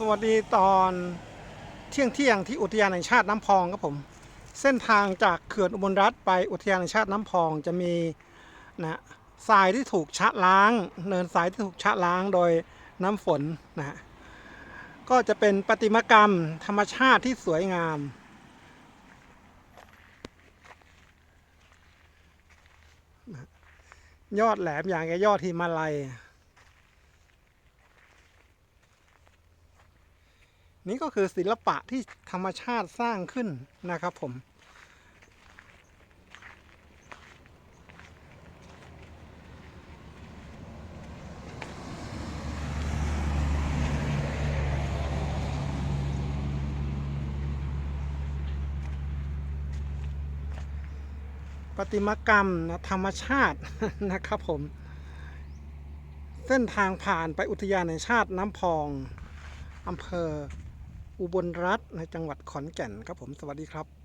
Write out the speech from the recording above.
สวัสดีตอนเที่ยงเที่ยงที่อุทยานแห่งชาติน้ำพองครับผม เส้นทางจากเขื่อนอุบลรัฐไปอุทยานแห่งชาติน้ำพองจะมีนะทรายที่ถูกชะล้าง เนินทรายที่ถูกชะล้างโดยน้ำฝนนะฮะก็จะเป็นประติมากรรมธรรมชาติที่สวยงาม ยอดแหลมอย่างกับยอดหิมาลัย นี่ก็คือศิลปะที่ธรรมชาติสร้างขึ้นนะครับผมประติมากรรมนะธรรมชาตินะครับผม เส้นทางผ่านไปอุทยานแห่งชาติน้ำพองอำเภอ อุบลรัฐในจังหวัดขอนแก่นครับผมสวัสดีครับ